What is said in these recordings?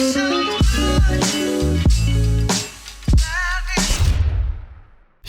so good.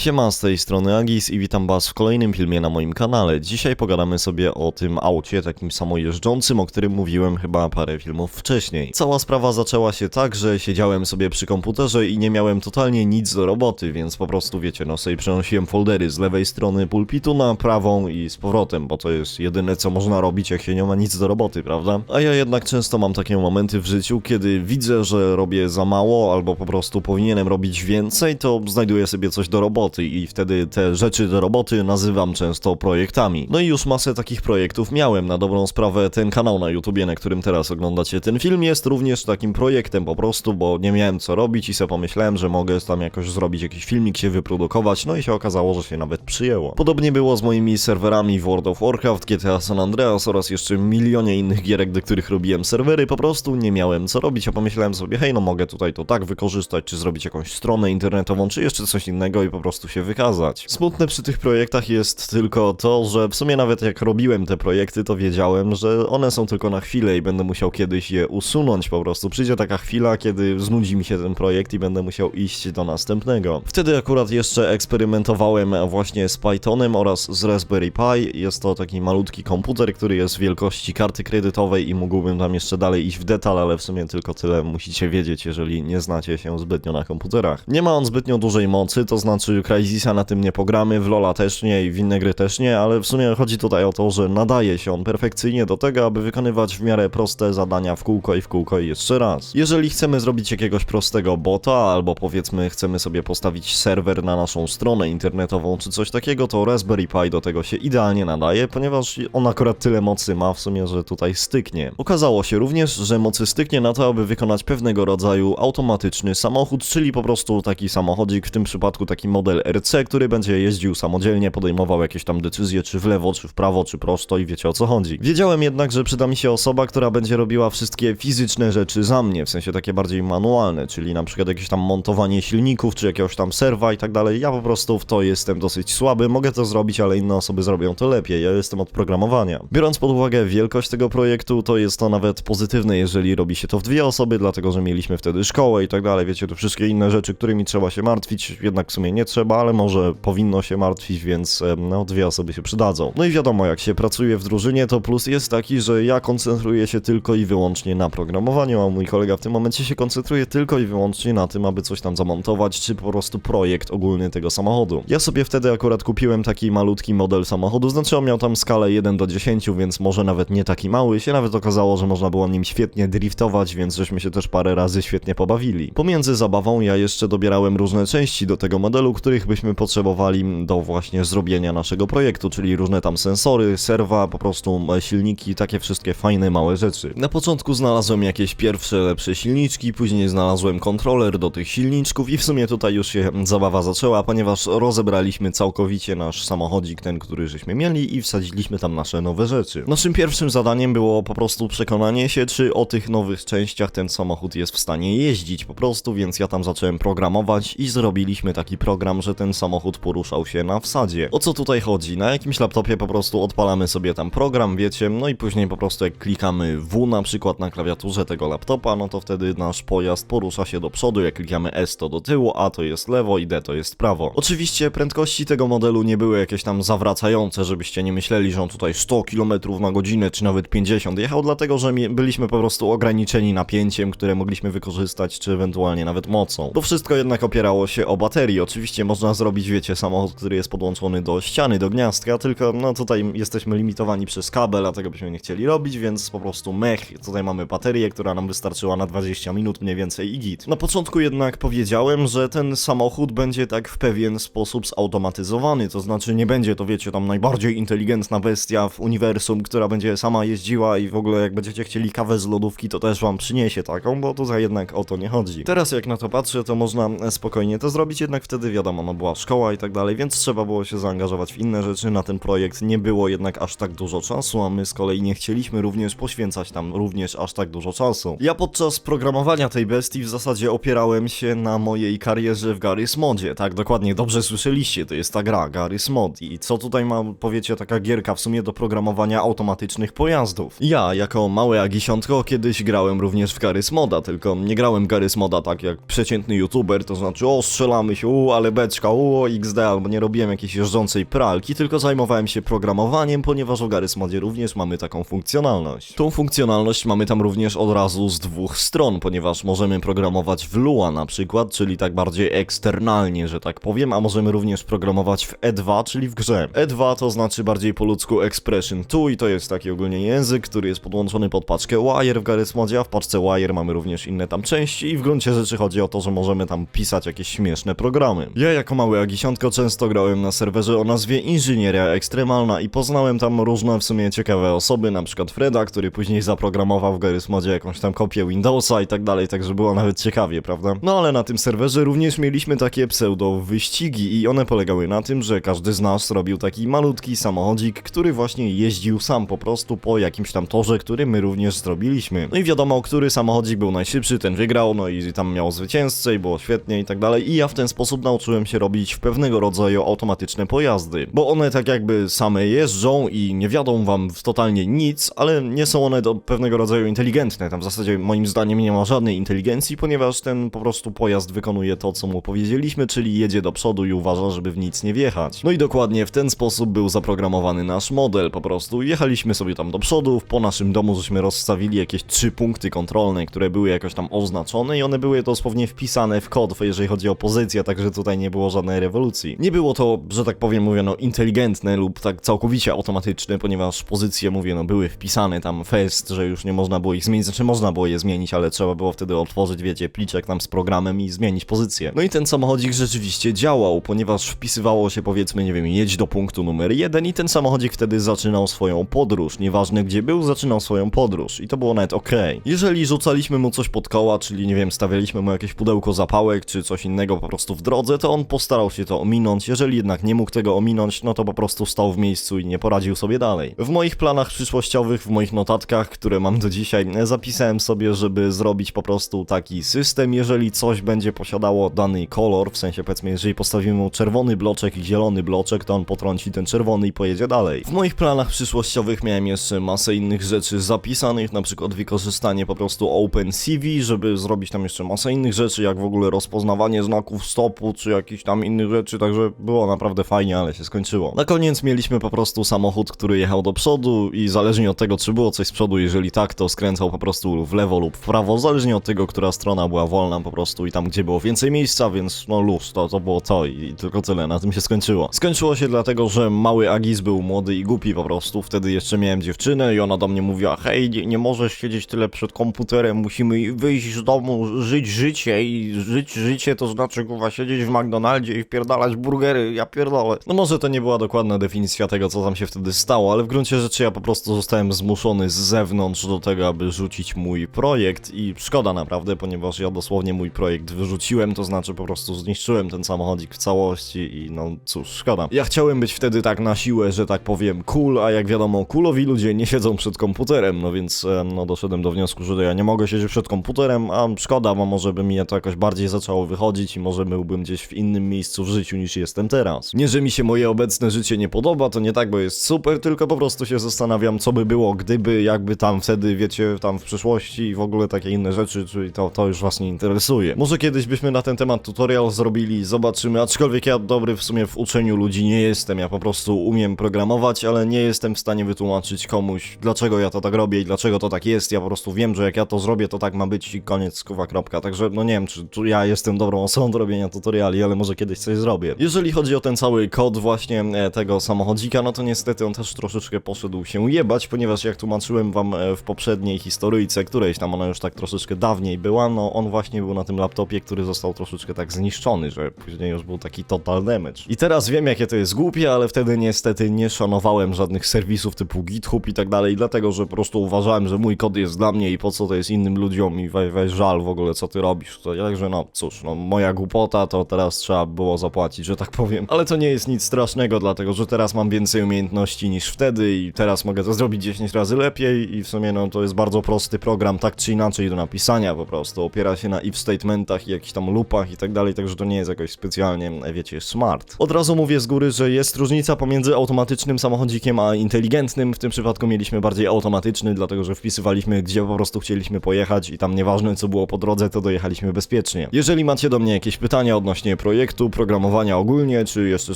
Siema, z tej strony Agis i witam was w kolejnym filmie na moim kanale. Dzisiaj pogadamy sobie o tym aucie, takim samojeżdżącym, o którym mówiłem chyba parę filmów wcześniej. Cała sprawa zaczęła się tak, że siedziałem sobie przy komputerze i nie miałem totalnie nic do roboty, więc po prostu wiecie, no sobie przenosiłem foldery z lewej strony pulpitu na prawą i z powrotem, bo to jest jedyne co można robić jak się nie ma nic do roboty, prawda? A ja jednak często mam takie momenty w życiu, kiedy widzę, że robię za mało albo po prostu powinienem robić więcej, to znajduję sobie coś do roboty i wtedy te rzeczy do roboty nazywam często projektami. No i już masę takich projektów miałem. Na dobrą sprawę ten kanał na YouTubie, na którym teraz oglądacie ten film jest również takim projektem po prostu, bo nie miałem co robić i sobie pomyślałem, że mogę tam jakoś zrobić jakiś filmik, się wyprodukować, no i się okazało, że się nawet przyjęło. Podobnie było z moimi serwerami World of Warcraft, GTA San Andreas oraz jeszcze milionie innych gierek, do których robiłem serwery, po prostu nie miałem co robić, a pomyślałem sobie, hej, no mogę tutaj to tak wykorzystać, czy zrobić jakąś stronę internetową, czy jeszcze coś innego i po prostu się wykazać. Smutne przy tych projektach jest tylko to, że w sumie nawet jak robiłem te projekty, to wiedziałem, że one są tylko na chwilę i będę musiał kiedyś je usunąć po prostu. Przyjdzie taka chwila, kiedy znudzi mi się ten projekt i będę musiał iść do następnego. Wtedy akurat jeszcze eksperymentowałem właśnie z Pythonem oraz z Raspberry Pi. Jest to taki malutki komputer, który jest wielkości karty kredytowej i mógłbym tam jeszcze dalej iść w detal, ale w sumie tylko tyle musicie wiedzieć, jeżeli nie znacie się zbytnio na komputerach. Nie ma on zbytnio dużej mocy, to znaczy Crysisa na tym nie pogramy, w Lola też nie i w inne gry też nie, ale w sumie chodzi tutaj o to, że nadaje się on perfekcyjnie do tego, aby wykonywać w miarę proste zadania w kółko i w kółko i jeszcze raz. Jeżeli chcemy zrobić jakiegoś prostego bota, albo powiedzmy chcemy sobie postawić serwer na naszą stronę internetową czy coś takiego, to Raspberry Pi do tego się idealnie nadaje, ponieważ on akurat tyle mocy ma w sumie, że tutaj styknie. Okazało się również, że mocy styknie na to, aby wykonać pewnego rodzaju automatyczny samochód, czyli po prostu taki samochodzik, w tym przypadku taki model RC, który będzie jeździł samodzielnie, podejmował jakieś tam decyzje, czy w lewo, czy w prawo, czy prosto i wiecie o co chodzi. Wiedziałem jednak, że przyda mi się osoba, która będzie robiła wszystkie fizyczne rzeczy za mnie, w sensie takie bardziej manualne, czyli na przykład jakieś tam montowanie silników, czy jakiegoś tam serwa i tak dalej. Ja po prostu w to jestem dosyć słaby, mogę to zrobić, ale inne osoby zrobią to lepiej. Ja jestem od programowania. Biorąc pod uwagę wielkość tego projektu, to jest to nawet pozytywne, jeżeli robi się to w dwie osoby, dlatego że mieliśmy wtedy szkołę i tak dalej. Wiecie, tu wszystkie inne rzeczy, którymi trzeba się martwić, jednak w sumie nie trzeba, ale może powinno się martwić, więc no dwie osoby się przydadzą. No i wiadomo, jak się pracuje w drużynie, to plus jest taki, że ja koncentruję się tylko i wyłącznie na programowaniu, a mój kolega w tym momencie się koncentruje tylko i wyłącznie na tym, aby coś tam zamontować, czy po prostu projekt ogólny tego samochodu. Ja sobie wtedy akurat kupiłem taki malutki model samochodu, znaczy on miał tam skalę 1 do 10, więc może nawet nie taki mały, się nawet okazało, że można było nim świetnie driftować, więc żeśmy się też parę razy świetnie pobawili. Pomiędzy zabawą ja jeszcze dobierałem różne części do tego modelu, których byśmy potrzebowali do właśnie zrobienia naszego projektu, czyli różne tam sensory, serwa, po prostu silniki, takie wszystkie fajne, małe rzeczy. Na początku znalazłem jakieś pierwsze lepsze silniczki, później znalazłem kontroler do tych silniczków i w sumie tutaj już się zabawa zaczęła, ponieważ rozebraliśmy całkowicie nasz samochodzik, ten, który żeśmy mieli i wsadziliśmy tam nasze nowe rzeczy. Naszym pierwszym zadaniem było po prostu przekonanie się, czy o tych nowych częściach ten samochód jest w stanie jeździć po prostu, więc ja tam zacząłem programować i zrobiliśmy taki program, że ten samochód poruszał się na wsadzie. O co tutaj chodzi? Na jakimś laptopie po prostu odpalamy sobie tam program, wiecie, no i później po prostu jak klikamy W na przykład na klawiaturze tego laptopa, no to wtedy nasz pojazd porusza się do przodu, jak klikamy S to do tyłu, A to jest lewo i D to jest prawo. Oczywiście prędkości tego modelu nie były jakieś tam zawracające, żebyście nie myśleli, że on tutaj 100 km na godzinę czy nawet 50 jechał, dlatego że byliśmy po prostu ograniczeni napięciem, które mogliśmy wykorzystać, czy ewentualnie nawet mocą. To wszystko jednak opierało się o baterii. Oczywiście można zrobić, wiecie, samochód, który jest podłączony do ściany, do gniazdka, tylko no tutaj jesteśmy limitowani przez kabel, a tego byśmy nie chcieli robić, więc po prostu mech. Tutaj mamy baterię, która nam wystarczyła na 20 minut mniej więcej i git. Na początku jednak powiedziałem, że ten samochód będzie tak w pewien sposób zautomatyzowany, to znaczy nie będzie to, wiecie, tam najbardziej inteligentna bestia w uniwersum, która będzie sama jeździła i w ogóle jak będziecie chcieli kawę z lodówki, to też wam przyniesie taką, bo tutaj jednak o to nie chodzi. Teraz jak na to patrzę, to można spokojnie to zrobić, jednak wtedy wiadomo, no była szkoła i tak dalej, więc trzeba było się zaangażować w inne rzeczy na ten projekt. Nie było jednak aż tak dużo czasu, a my z kolei nie chcieliśmy również poświęcać tam również aż tak dużo czasu. Ja podczas programowania tej bestii w zasadzie opierałem się na mojej karierze w Garry's Modzie. Tak, dokładnie, dobrze słyszeliście, to jest ta gra, Garry's Mod. I co tutaj ma, powiecie, taka gierka w sumie do programowania automatycznych pojazdów. Ja, jako małe agisiątko, kiedyś grałem również w Garry's Moda, tylko nie grałem Garry's Moda tak jak przeciętny youtuber, to znaczy o strzelamy się, u ale beczka, u XD, albo nie robiłem jakiejś jeżdżącej pralki, tylko zajmowałem się programowaniem, ponieważ w Garry's Modzie również mamy taką funkcjonalność. Tą funkcjonalność mamy tam również od razu z dwóch stron, ponieważ możemy programować w Lua na przykład, czyli tak bardziej eksternalnie, że tak powiem, a możemy również programować w E2, czyli w grze. E2 to znaczy bardziej po ludzku Expression 2 i to jest taki ogólnie język, który jest podłączony pod paczkę Wire w Garry's Modzie, a w paczce Wire mamy również inne tam części i w gruncie rzeczy chodzi o to, że możemy tam pisać jakieś śmieszne programy. Ja jako mały agisiątko często grałem na serwerze o nazwie Inżynieria Ekstremalna i poznałem tam różne w sumie ciekawe osoby, na przykład Freda, który później zaprogramował w Garry's Modzie jakąś tam kopię Windowsa i tak dalej, także było nawet ciekawie, prawda? No ale na tym serwerze również mieliśmy takie pseudo wyścigi i one polegały na tym, że każdy z nas robił taki malutki samochodzik, który właśnie jeździł sam po prostu po jakimś tam torze, który my również zrobiliśmy. No i wiadomo, który samochodzik był najszybszy, ten wygrał, no i tam miał zwycięzcę i było świetnie i tak dalej. I ja w ten sposób nauczyłem się robić w pewnego rodzaju automatyczne pojazdy, bo one tak jakby same jeżdżą i nie wiadą wam totalnie nic, ale nie są one do pewnego rodzaju inteligentne. Tam w zasadzie moim zdaniem nie ma żadnej inteligencji, ponieważ ten po prostu pojazd wykonuje to, co mu powiedzieliśmy, czyli jedzie do przodu i uważa, żeby w nic nie wjechać. No i dokładnie w ten sposób był zaprogramowany nasz model, po prostu jechaliśmy sobie tam do przodu, po naszym domu żeśmy rozstawili jakieś trzy punkty kontrolne, które były jakoś tam oznaczone i one były dosłownie wpisane w kod, jeżeli chodzi o pozycję, także tutaj nie było żadnej rewolucji. Nie było to, że tak powiem, mówię, no inteligentne lub tak całkowicie automatyczne, ponieważ pozycje, mówię, no były wpisane tam fest, że już nie można było ich zmienić, znaczy można było je zmienić, ale trzeba było wtedy otworzyć, wiecie, pliczek tam z programem i zmienić pozycję. No i ten samochodzik rzeczywiście działał, ponieważ wpisywało się powiedzmy, nie wiem, jedź do punktu numer jeden i ten samochodzik wtedy zaczynał swoją podróż. Nieważne gdzie był, zaczynał swoją podróż i to było nawet ok. Jeżeli rzucaliśmy mu coś pod koła, czyli nie wiem, stawialiśmy mu jakieś pudełko zapałek czy coś innego po prostu w drodze, to on postarał się to ominąć. Jeżeli jednak nie mógł tego ominąć, no to po prostu stał w miejscu i nie poradził sobie dalej. W moich planach przyszłościowych, w moich notatkach, które mam do dzisiaj, zapisałem sobie, żeby zrobić po prostu taki system, jeżeli coś będzie posiadało dany kolor, w sensie powiedzmy, jeżeli postawimy mu czerwony bloczek i zielony bloczek, to on potrąci ten czerwony i pojedzie dalej. W moich planach przyszłościowych miałem jeszcze masę innych rzeczy zapisanych, na przykład wykorzystanie po prostu OpenCV, żeby zrobić tam jeszcze masę innych rzeczy, jak w ogóle rozpoznawanie znaków stopu, czy jakichś tam innych rzeczy, także było naprawdę fajnie, ale się skończyło. Na koniec mieliśmy po prostu samochód, który jechał do przodu i zależnie od tego, czy było coś z przodu, jeżeli tak, to skręcał po prostu w lewo lub w prawo, zależnie od tego, która strona była wolna po prostu i tam, gdzie było więcej miejsca, więc no luz, to, to było to i, i tylko tyle, na tym się skończyło. Skończyło się dlatego, że mały Agis był młody i głupi po prostu, wtedy jeszcze miałem dziewczynę i ona do mnie mówiła, hej, nie, nie możesz siedzieć tyle przed komputerem, musimy wyjść z domu, żyć życie i żyć życie to znaczy, kurwa, siedzieć w McDonaldzie i wpierdalać burgery, ja pierdolę. No może to nie była dokładna definicja tego, co tam się wtedy stało, ale w gruncie rzeczy ja po prostu zostałem zmuszony z zewnątrz do tego, aby rzucić mój projekt i szkoda naprawdę, ponieważ ja dosłownie mój projekt wyrzuciłem, to znaczy po prostu zniszczyłem ten samochodzik w całości i no cóż, szkoda. Ja chciałem być wtedy tak na siłę, że tak powiem cool, a jak wiadomo, coolowi ludzie nie siedzą przed komputerem, no więc e, no doszedłem do wniosku, że ja nie mogę siedzieć przed komputerem, a szkoda, bo może by mi to jakoś bardziej zaczęło wychodzić i może byłbym gdzieś w innym miejscu w życiu niż jestem teraz. Nie, że mi się moje obecne życie nie podoba, to nie tak, bo jest super, tylko po prostu się zastanawiam, co by było, gdyby jakby tam wtedy, wiecie, tam w przyszłości i w ogóle takie inne rzeczy, czyli to, to już was nie interesuje. Może kiedyś byśmy na ten temat tutorial zrobili, zobaczymy, aczkolwiek ja dobry w sumie w uczeniu ludzi nie jestem, ja po prostu umiem programować, ale nie jestem w stanie wytłumaczyć komuś, dlaczego ja to tak robię i dlaczego to tak jest, ja po prostu wiem, że jak ja to zrobię, to tak ma być i koniec, kuwa, kropka, także no nie wiem, czy ja jestem dobrą osobą do robienia tutoriali, ale może kiedyś coś zrobię. Jeżeli chodzi o ten cały kod właśnie e, tego samochodzika, no to niestety on też troszeczkę poszedł się jebać, ponieważ jak tłumaczyłem wam e, w poprzedniej historyjce, którejś tam ona już tak troszeczkę dawniej była, no on właśnie był na tym laptopie, który został troszeczkę tak zniszczony, że później już był taki total damage. I teraz wiem jakie to jest głupie, ale wtedy niestety nie szanowałem żadnych serwisów typu GitHub i tak dalej, dlatego że po prostu uważałem, że mój kod jest dla mnie i po co to jest innym ludziom i weź, weź żal w ogóle co ty robisz. To, także no cóż, no moja głupota to teraz trzeba trzeba było zapłacić, że tak powiem. Ale to nie jest nic strasznego, dlatego że teraz mam więcej umiejętności niż wtedy i teraz mogę to zrobić 10 razy lepiej i w sumie no to jest bardzo prosty program, tak czy inaczej do napisania po prostu. Opiera się na if statementach i jakichś tam loopach i tak dalej, także to nie jest jakoś specjalnie, wiecie, smart. Od razu mówię z góry, że jest różnica pomiędzy automatycznym samochodzikiem a inteligentnym. W tym przypadku mieliśmy bardziej automatyczny, dlatego że wpisywaliśmy gdzie po prostu chcieliśmy pojechać i tam nieważne co było po drodze, to dojechaliśmy bezpiecznie. Jeżeli macie do mnie jakieś pytania odnośnie projektu, programowania ogólnie, czy jeszcze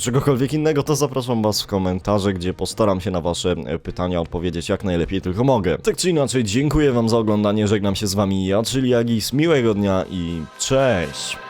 czegokolwiek innego, to zapraszam was w komentarze, gdzie postaram się na wasze e, pytania odpowiedzieć jak najlepiej tylko mogę. Tak czy inaczej, dziękuję wam za oglądanie, żegnam się z wami ja, czyli Agis, miłego dnia i cześć!